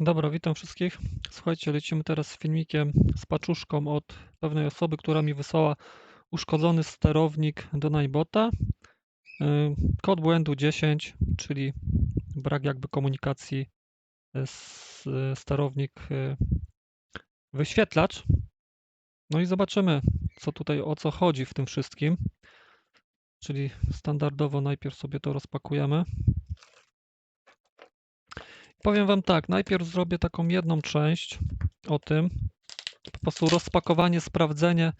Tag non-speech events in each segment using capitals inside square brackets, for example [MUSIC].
Dobra, witam wszystkich. Słuchajcie, lecimy teraz z filmikiem z paczuszką od pewnej osoby, która mi wysłała uszkodzony sterownik do Ninebota. Y, Kod błędu 10, czyli brak jakby komunikacji z y, sterownik y, wyświetlacz. No i zobaczymy, co tutaj o co chodzi w tym wszystkim. Czyli standardowo najpierw sobie to rozpakujemy. Powiem Wam tak, najpierw zrobię taką jedną część o tym, po prostu rozpakowanie, sprawdzenie,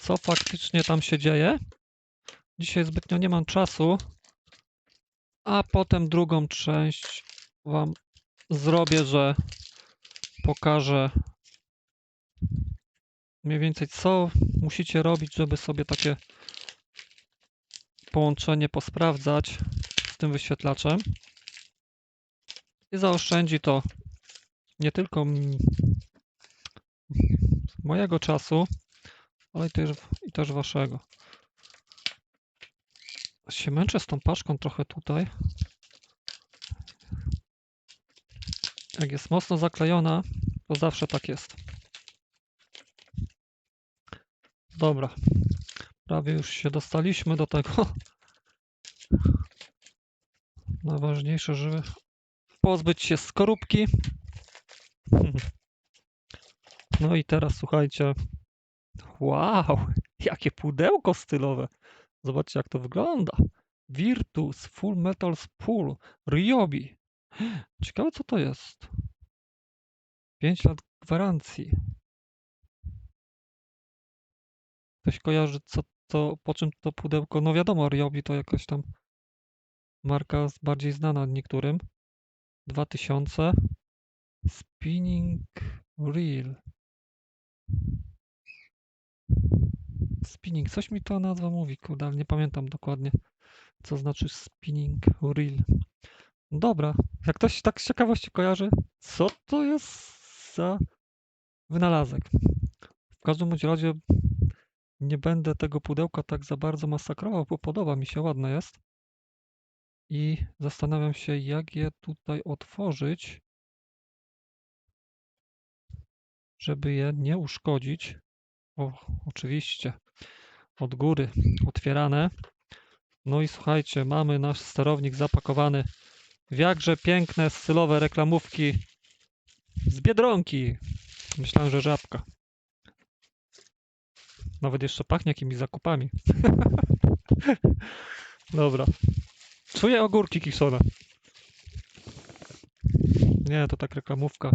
co faktycznie tam się dzieje. Dzisiaj zbytnio nie mam czasu, a potem drugą część Wam zrobię, że pokażę mniej więcej, co musicie robić, żeby sobie takie połączenie posprawdzać z tym wyświetlaczem. I zaoszczędzi to nie tylko mojego czasu, ale też, i też waszego. Się męczę z tą paszką trochę tutaj. Jak jest mocno zaklejona, to zawsze tak jest. Dobra. Prawie już się dostaliśmy do tego. [LAUGHS] Najważniejsze, żeby pozbyć się skorupki. [LAUGHS] No i teraz słuchajcie. Wow, jakie pudełko stylowe. Zobaczcie, jak to wygląda. Virtus Full Metal Spool Ryobi. [GASPS] Ciekawe, co to jest. 5 lat gwarancji. Ktoś kojarzy, co to, po czym to pudełko? No wiadomo, Ryobi to jakaś tam marka bardziej znana niektórym. 2000. Spinning Reel. Spinning, coś mi ta nazwa mówi, kurde, ale nie pamiętam dokładnie, co znaczy spinning reel. Dobra, jak ktoś tak z ciekawości kojarzy, co to jest za wynalazek? W każdym bądź razie nie będę tego pudełka tak za bardzo masakrował, bo podoba mi się, ładne jest. I zastanawiam się, jak je tutaj otworzyć, żeby je nie uszkodzić. O, oczywiście, od góry otwierane. No i słuchajcie, mamy nasz sterownik zapakowany w jakże piękne, stylowe reklamówki z Biedronki. Myślałem, że żabka. Nawet jeszcze pachnie jakimiś zakupami. [LAUGHS] Dobra. Czuję ogórki kiszone. Nie, to tak reklamówka.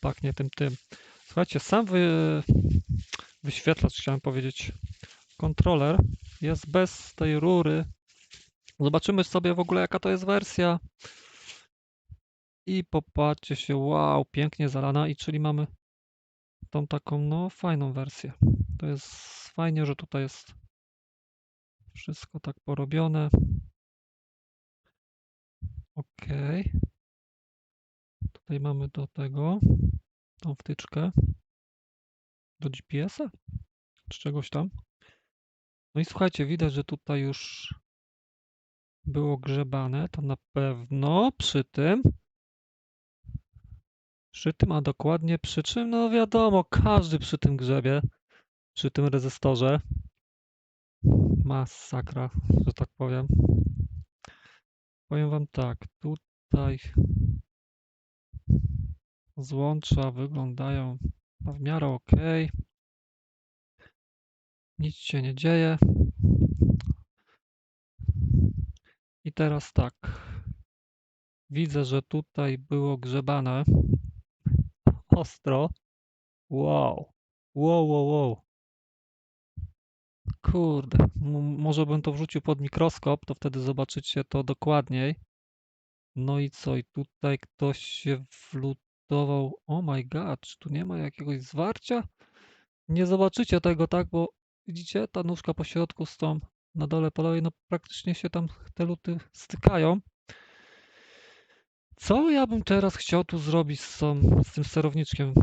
Pachnie tym, tym. Słuchajcie, sam wy... wyświetlacz, chciałem powiedzieć, kontroler jest bez tej rury. Zobaczymy sobie w ogóle, jaka to jest wersja. I popatrzcie się, wow, pięknie zalana. I czyli mamy tą taką, no, fajną wersję. To jest fajnie, że tutaj jest wszystko tak porobione. Ok. Tutaj mamy do tego tą wtyczkę do GPS-a czy czegoś tam. No i słuchajcie, widać, że tutaj już było grzebane, to na pewno przy tym. Przy tym, a dokładnie przy czym? No wiadomo, każdy przy tym grzebie, przy tym rezystorze. Masakra, że tak powiem. Powiem wam tak, tutaj złącza wyglądają w miarę ok. Nic się nie dzieje. I teraz tak. Widzę, że tutaj było grzebane ostro. Wow. Wow, wow, wow. Kurde, może bym to wrzucił pod mikroskop, to wtedy zobaczycie to dokładniej. No i co? I tutaj ktoś się wlutował. Oh my god, czy tu nie ma jakiegoś zwarcia? Nie zobaczycie tego, tak? Bo widzicie, ta nóżka po środku z tą na dole po lewej, no praktycznie się tam te luty stykają. Co ja bym teraz chciał tu zrobić z, tą, z tym sterowniczkiem?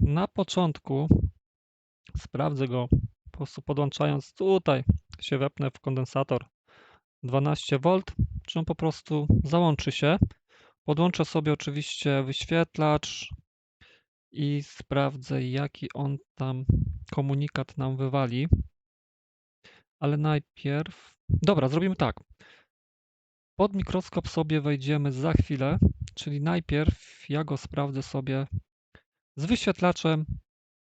Na początku sprawdzę go po prostu podłączając tutaj się wepnę w kondensator 12V, czy on po prostu załączy się. Podłączę sobie oczywiście wyświetlacz i sprawdzę, jaki on tam komunikat nam wywali. Ale najpierw. Dobra, zrobimy tak. Pod mikroskop sobie wejdziemy za chwilę, czyli najpierw ja go sprawdzę sobie z wyświetlaczem,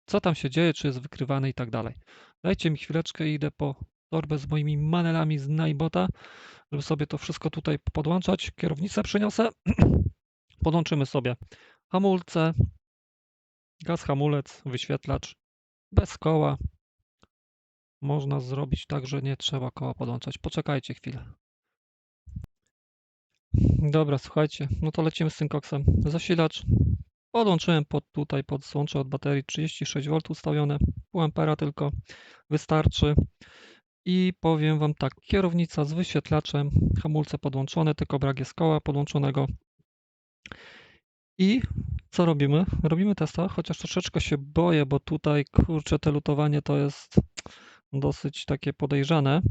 co tam się dzieje, czy jest wykrywany i tak dalej. Dajcie mi chwileczkę, idę po torbę z moimi manelami z Najbota, żeby sobie to wszystko tutaj podłączać. Kierownicę przyniosę. [CLEARS THROAT] Podłączymy sobie hamulce, gaz hamulec, wyświetlacz, bez koła. Można zrobić tak, że nie trzeba koła podłączać. Poczekajcie chwilę. Dobra, słuchajcie, no to lecimy z tym koksem. Zasilacz podłączyłem pod tutaj, pod od baterii 36V ustawione, pół ampera tylko wystarczy. I powiem Wam tak, kierownica z wyświetlaczem, hamulce podłączone, tylko brak jest koła podłączonego. I co robimy? Robimy testa, chociaż troszeczkę się boję, bo tutaj, kurczę, te lutowanie to jest dosyć takie podejrzane.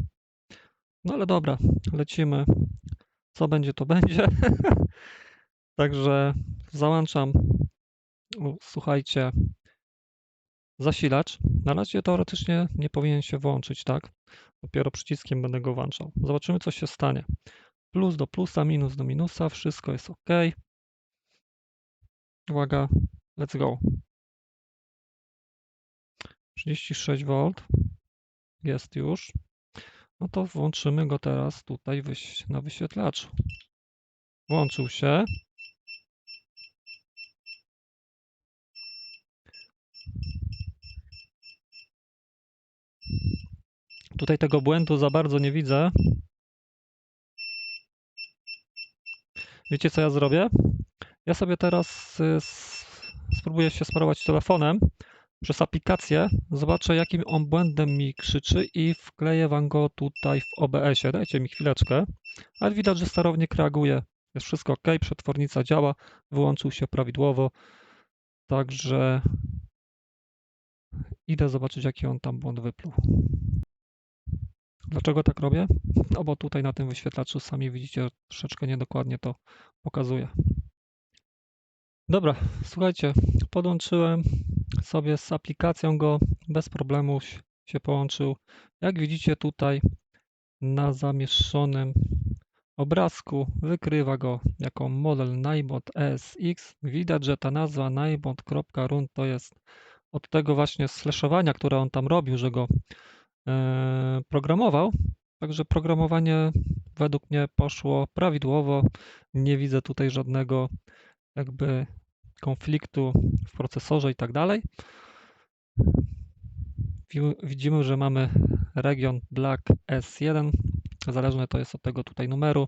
No ale dobra, lecimy. Co będzie, to będzie. [LAUGHS] Także załączam, słuchajcie, zasilacz. Na razie teoretycznie nie powinien się włączyć, tak? Dopiero przyciskiem będę go włączał. Zobaczymy, co się stanie. Plus do plusa, minus do minusa, wszystko jest ok. Uwaga, let's go. 36V jest już. No to włączymy go teraz tutaj na wyświetlaczu. Włączył się. Tutaj tego błędu za bardzo nie widzę. Wiecie co ja zrobię? Ja sobie teraz y, spróbuję się sparować telefonem przez aplikację. Zobaczę jakim on błędem mi krzyczy i wkleję wam go tutaj w OBS-ie. Dajcie mi chwileczkę. Ale widać, że sterownik reaguje. Jest wszystko ok, przetwornica działa, wyłączył się prawidłowo. Także idę zobaczyć jaki on tam błąd wypluł. Dlaczego tak robię? No bo tutaj na tym wyświetlaczu sami widzicie, troszeczkę niedokładnie to pokazuje. Dobra, słuchajcie, podłączyłem sobie z aplikacją go, bez problemu się połączył. Jak widzicie tutaj na zamieszczonym obrazku wykrywa go jako model Nibot ESX. Widać, że ta nazwa nibot.run to jest od tego właśnie slashowania, które on tam robił, że go programował. Także programowanie według mnie poszło prawidłowo. Nie widzę tutaj żadnego jakby konfliktu w procesorze i tak dalej. Wi- Widzimy, że mamy region Black S1. Zależne to jest od tego tutaj numeru.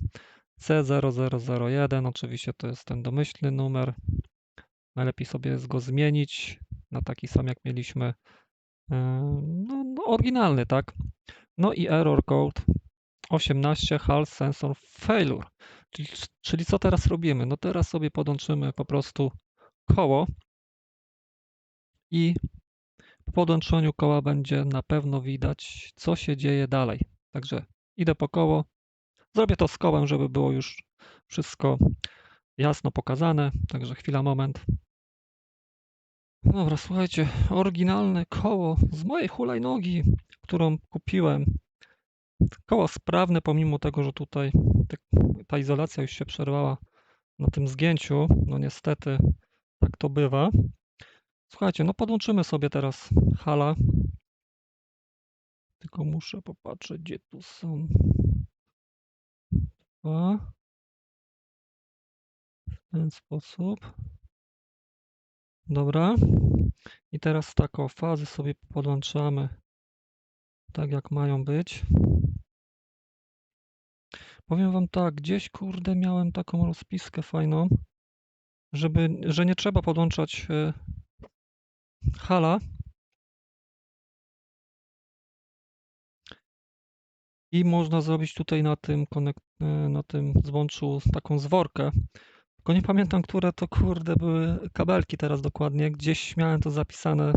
C0001. Oczywiście to jest ten domyślny numer. Najlepiej sobie go zmienić na taki sam jak mieliśmy no, no, oryginalny, tak? No i error code 18 Hal Sensor Failure. Czyli, czyli co teraz robimy? No teraz sobie podłączymy po prostu koło i po podłączeniu koła będzie na pewno widać, co się dzieje dalej. Także idę po koło. Zrobię to z kołem, żeby było już wszystko jasno pokazane. Także chwila, moment. Dobra, słuchajcie, oryginalne koło z mojej hulajnogi, którą kupiłem. Koło sprawne, pomimo tego, że tutaj ta izolacja już się przerwała na tym zgięciu. No niestety, tak to bywa. Słuchajcie, no podłączymy sobie teraz hala. Tylko muszę popatrzeć, gdzie tu są. Dwa. W ten sposób. Dobra. I teraz tak, o fazy sobie podłączamy tak, jak mają być. Powiem wam tak, gdzieś kurde miałem taką rozpiskę fajną, żeby, że nie trzeba podłączać e, hala. I można zrobić tutaj na tym, e, na tym złączu taką zworkę. Tylko nie pamiętam, które to kurde były kabelki teraz dokładnie. Gdzieś miałem to zapisane.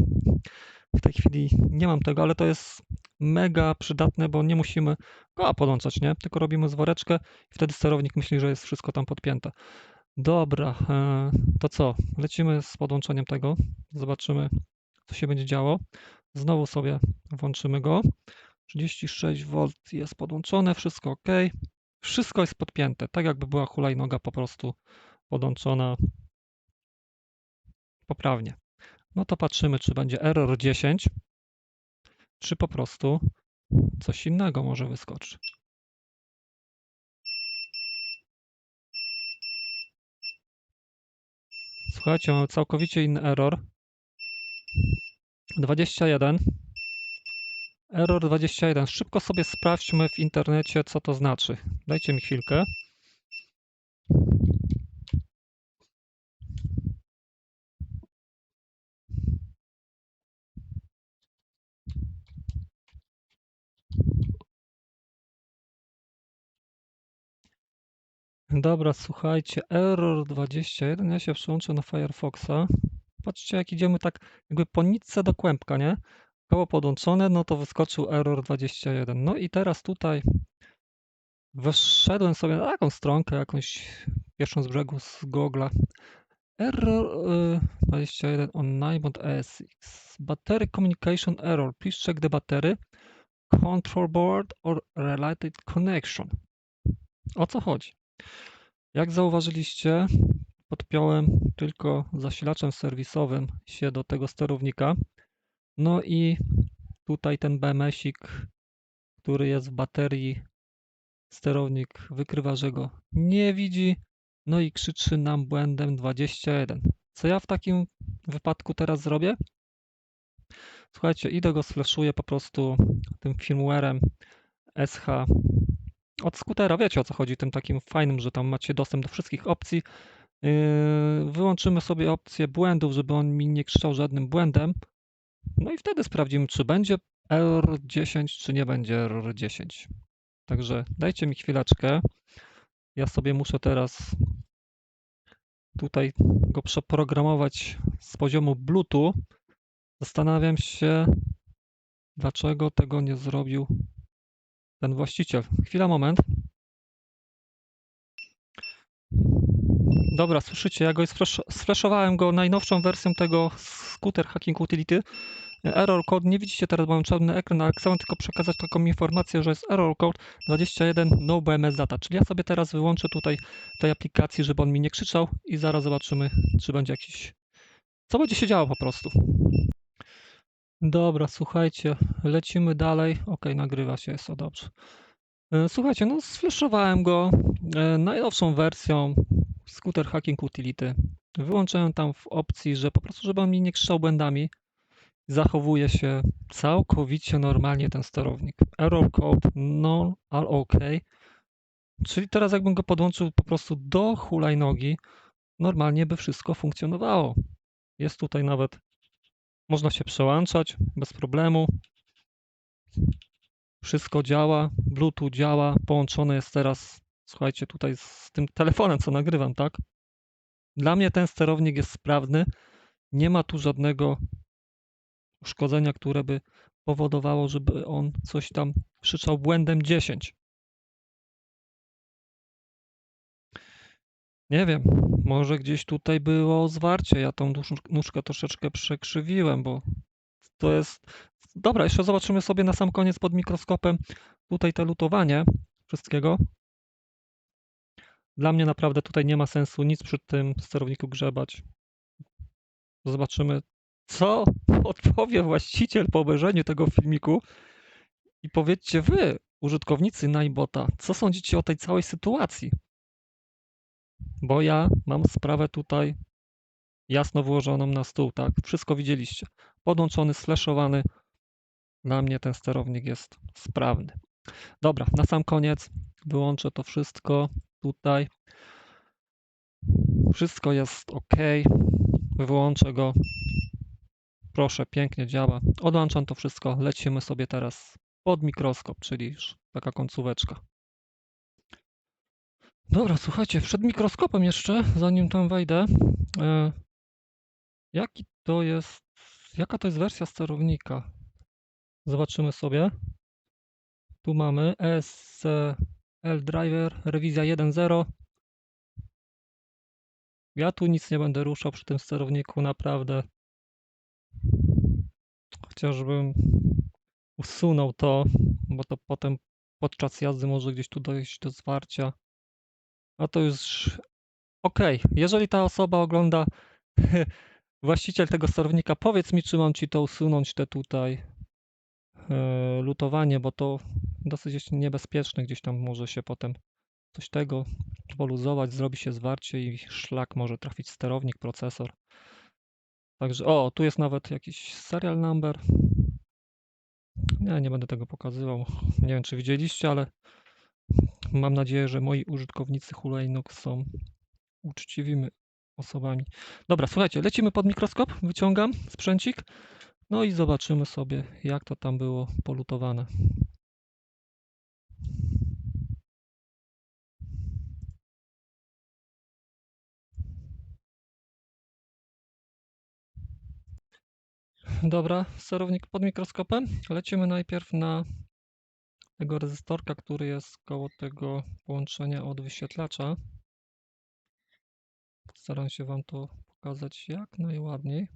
W tej chwili nie mam tego, ale to jest mega przydatne, bo nie musimy koła podłączać, nie? Tylko robimy zworeczkę i wtedy sterownik myśli, że jest wszystko tam podpięte. Dobra, e, to co? Lecimy z podłączeniem tego. Zobaczymy, co się będzie działo. Znowu sobie włączymy go. 36V jest podłączone, wszystko ok. Wszystko jest podpięte, tak jakby była hulajnoga po prostu podłączona poprawnie. No to patrzymy, czy będzie error 10, czy po prostu coś innego może wyskoczy. Słuchajcie, mamy całkowicie inny error. 21. Error 21. Szybko sobie sprawdźmy w internecie, co to znaczy. Dajcie mi chwilkę. Dobra, słuchajcie, error 21, ja się przyłączę na Firefoxa. Patrzcie, jak idziemy tak jakby po nitce do kłębka, nie? Koło podłączone, no to wyskoczył error 21. No i teraz tutaj weszedłem sobie na taką stronkę, jakąś pierwszą z brzegu z Google'a. Error y, 21 on Nibond ASX. Battery communication error. Please check the battery, control board or related connection. O co chodzi? Jak zauważyliście, podpiąłem tylko zasilaczem serwisowym się do tego sterownika. No i tutaj ten BMS-ik, który jest w baterii, sterownik wykrywa, że go nie widzi, no i krzyczy nam błędem 21. Co ja w takim wypadku teraz zrobię? Słuchajcie, idę go sflaszuję po prostu tym firmwarem SH od skutera. Wiecie o co chodzi, tym takim fajnym, że tam macie dostęp do wszystkich opcji. Yy, wyłączymy sobie opcję błędów, żeby on mi nie krzyczał żadnym błędem. No i wtedy sprawdzimy, czy będzie error 10, czy nie będzie error 10. Także dajcie mi chwileczkę. Ja sobie muszę teraz tutaj go przeprogramować z poziomu Bluetooth. Zastanawiam się, dlaczego tego nie zrobił ten właściciel. Chwila, moment. Dobra, słyszycie, ja go sflashowałem go najnowszą wersją tego Scooter Hacking Utility. Error code, nie widzicie teraz, bo mam czarny ekran, ale chcę tylko przekazać taką informację, że jest error code 21 no BMS data. Czyli ja sobie teraz wyłączę tutaj tej aplikacji, żeby on mi nie krzyczał i zaraz zobaczymy, czy będzie jakiś... Co będzie się działo po prostu. Dobra, słuchajcie, lecimy dalej. Ok, nagrywa się, jest to dobrze. E, Słuchajcie, no sflashowałem go e, najnowszą wersją Scooter Hacking Utility. Wyłączyłem tam w opcji, że po prostu, żeby on mi nie krzyczał błędami, zachowuje się całkowicie normalnie ten sterownik. Error code non all OK. Czyli teraz jakbym go podłączył po prostu do hulajnogi, normalnie by wszystko funkcjonowało. Jest tutaj nawet, można się przełączać bez problemu. Wszystko działa, Bluetooth działa, połączone jest teraz, słuchajcie, tutaj z tym telefonem, co nagrywam, tak? Dla mnie ten sterownik jest sprawny. Nie ma tu żadnego uszkodzenia, które by powodowało, żeby on coś tam krzyczał błędem 10. Nie wiem, może gdzieś tutaj było zwarcie. Ja tą nóż- nóżkę troszeczkę przekrzywiłem, bo to jest. Dobra, jeszcze zobaczymy sobie na sam koniec pod mikroskopem tutaj te lutowanie wszystkiego. Dla mnie naprawdę tutaj nie ma sensu nic przy tym sterowniku grzebać. Zobaczymy, co [LAUGHS] odpowie właściciel po obejrzeniu tego filmiku. I powiedzcie wy, użytkownicy Najbota, co sądzicie o tej całej sytuacji? Bo ja mam sprawę tutaj jasno wyłożoną na stół, tak? Wszystko widzieliście. Podłączony, slashowany. Dla mnie ten sterownik jest sprawny. Dobra, na sam koniec wyłączę to wszystko tutaj. Wszystko jest ok. Wyłączę go. Proszę, pięknie działa. Odłączam to wszystko. Lecimy sobie teraz pod mikroskop, czyli taka końcóweczka. Dobra, słuchajcie, przed mikroskopem jeszcze, zanim tam wejdę, e, jaki to jest, jaka to jest wersja sterownika? Zobaczymy sobie. Tu mamy SCL Driver, rewizja 1.0. Ja tu nic nie będę ruszał przy tym sterowniku, naprawdę. Chociażbym usunął to, bo to potem podczas jazdy może gdzieś tu dojść do zwarcia. A to już okej. Jeżeli ta osoba ogląda [LAUGHS] właściciel tego sterownika, powiedz mi, czy mam ci to usunąć, te tutaj e, lutowanie, bo to dosyć jest niebezpieczne. Gdzieś tam może się potem coś tego poluzować, zrobi się zwarcie i szlak może trafić sterownik, procesor. Także, o, tu jest nawet jakiś serial number. Nie, nie będę tego pokazywał. Nie wiem, czy widzieliście, ale mam nadzieję, że moi użytkownicy hulajnóg są uczciwymi osobami. Dobra, słuchajcie, lecimy pod mikroskop, wyciągam sprzęcik, no i zobaczymy sobie, jak to tam było polutowane. Dobra, sterownik pod mikroskopem. Lecimy najpierw na tego rezystorka, który jest koło tego połączenia od wyświetlacza. Staram się Wam to pokazać jak najładniej.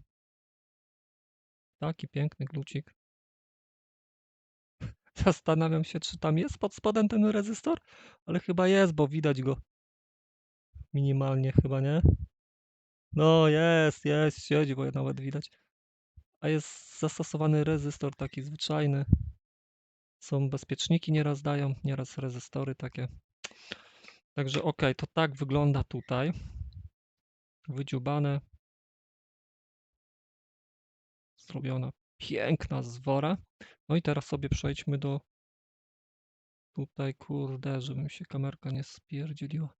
Taki piękny glucik. [LAUGHS] Zastanawiam się, czy tam jest pod spodem ten rezystor, ale chyba jest, bo widać go minimalnie chyba, nie? No jest, jest, siedzi, bo je nawet widać. A jest zastosowany rezystor taki zwyczajny. Są bezpieczniki nieraz dają, nieraz rezystory takie. Także ok, to tak wygląda tutaj. Wydziubane. Zrobiona piękna zwora. No i teraz sobie przejdźmy do tutaj, kurde, żeby mi się kamerka nie spierdzieliła.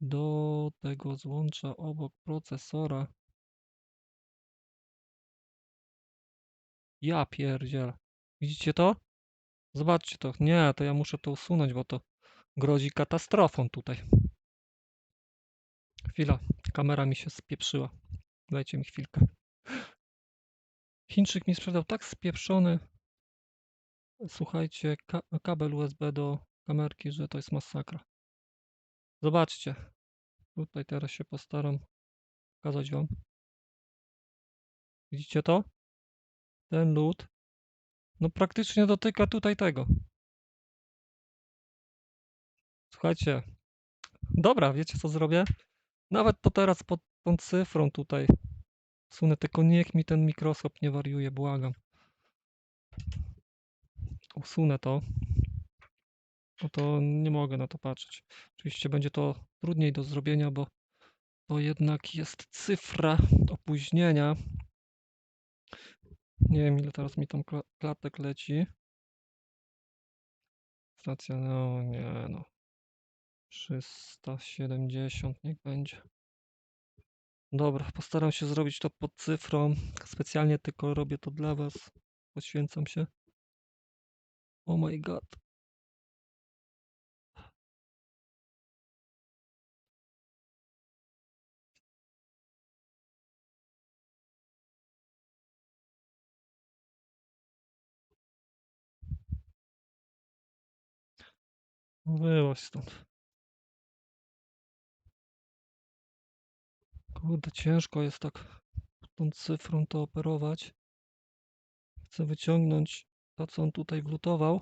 Do tego złącza obok procesora. Ja pierdzielę. Widzicie to? Zobaczcie to. Nie, to ja muszę to usunąć, bo to grozi katastrofą tutaj. Chwila, kamera mi się spieprzyła. Dajcie mi chwilkę. Chińczyk mi sprzedał tak spieprzony, słuchajcie, ka kabel USB do kamerki, że to jest masakra. Zobaczcie. Tutaj teraz się postaram pokazać wam. Widzicie to? Ten lód. No praktycznie dotyka tutaj tego. Słuchajcie. Dobra, wiecie co zrobię? Nawet to teraz pod tą cyfrą tutaj sunę, tylko niech mi ten mikroskop nie wariuje, błagam. Usunę to. No to nie mogę na to patrzeć. Oczywiście będzie to trudniej do zrobienia, bo to jednak jest cyfra opóźnienia. Nie wiem ile teraz mi tam kla- klatek leci. Stacja, no nie no. 370 niech będzie. Dobra, postaram się zrobić to pod cyfrą. Specjalnie tylko robię to dla was. Poświęcam się. Oh my god. Wyłaź stąd. Kurde, ciężko jest tak tą cyfrą to operować. Chcę wyciągnąć to, co on tutaj wlutował.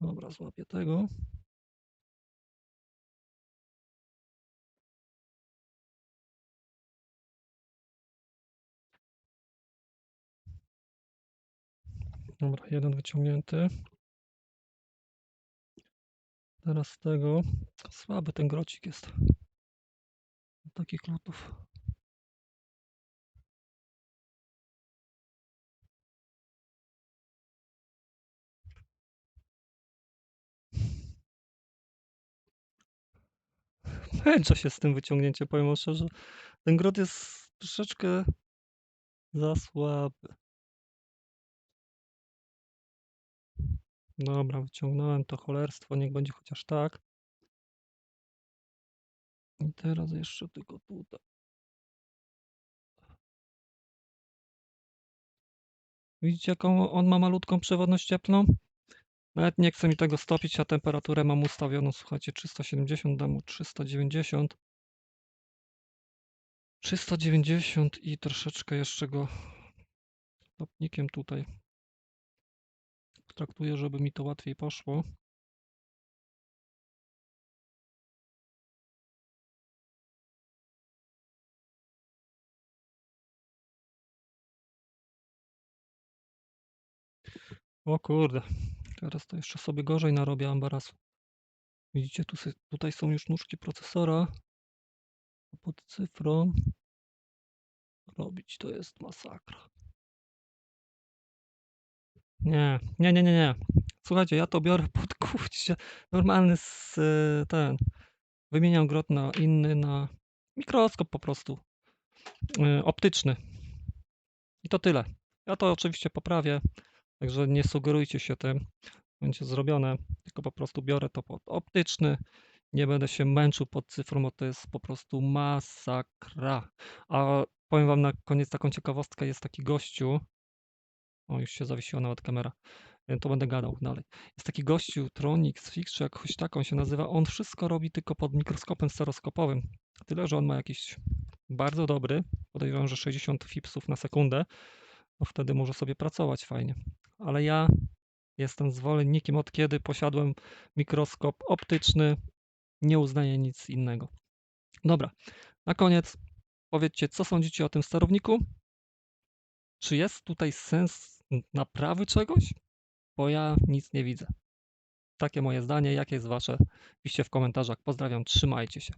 Dobra, złapię tego. Dobra, jeden wyciągnięty. Teraz tego. Słaby ten grocik jest. Takich lutów. Męczę się z tym wyciągnięciem, powiem szczerze. Ten grot jest troszeczkę za słaby. Dobra, wyciągnąłem to cholerstwo, niech będzie chociaż tak. I teraz jeszcze tylko tutaj. Widzicie, jaką on ma malutką przewodność cieplną? Nawet nie chce mi tego stopić, a temperaturę mam ustawioną, słuchajcie, 370, dam mu 390. 390 i troszeczkę jeszcze go stopnikiem tutaj traktuję, żeby mi to łatwiej poszło. O kurde, teraz to jeszcze sobie gorzej narobię ambarasu. Widzicie, tu, tutaj są już nóżki procesora. Pod cyfrą robić to jest masakra. Nie, nie, nie, nie, nie. Słuchajcie, ja to biorę pod [LAUGHS] kurczę. Normalny z, y, ten. Wymieniam grot na inny, na mikroskop po prostu. y, Optyczny. I to tyle. Ja to oczywiście poprawię, także nie sugerujcie się tym. Będzie zrobione, tylko po prostu biorę to pod optyczny. Nie będę się męczył pod cyfrą, bo to jest po prostu masakra. A powiem wam na koniec taką ciekawostkę. Jest taki gościu. O, już się zawiesiła nawet kamera. e, To będę gadał dalej. Jest taki gościu, Tronix, Fix, czy jakoś tak on się nazywa. On wszystko robi tylko pod mikroskopem stereoskopowym. Tyle, że on ma jakiś bardzo dobry, podejrzewam, że 60 fipsów na sekundę. No wtedy może sobie pracować fajnie. Ale ja jestem zwolennikiem od kiedy posiadłem mikroskop optyczny. Nie uznaję nic innego. Dobra, na koniec powiedzcie, co sądzicie o tym sterowniku? Czy jest tutaj sens naprawy czegoś? Bo ja nic nie widzę. Takie moje zdanie. Jakie jest wasze? Piszcie w komentarzach. Pozdrawiam, trzymajcie się.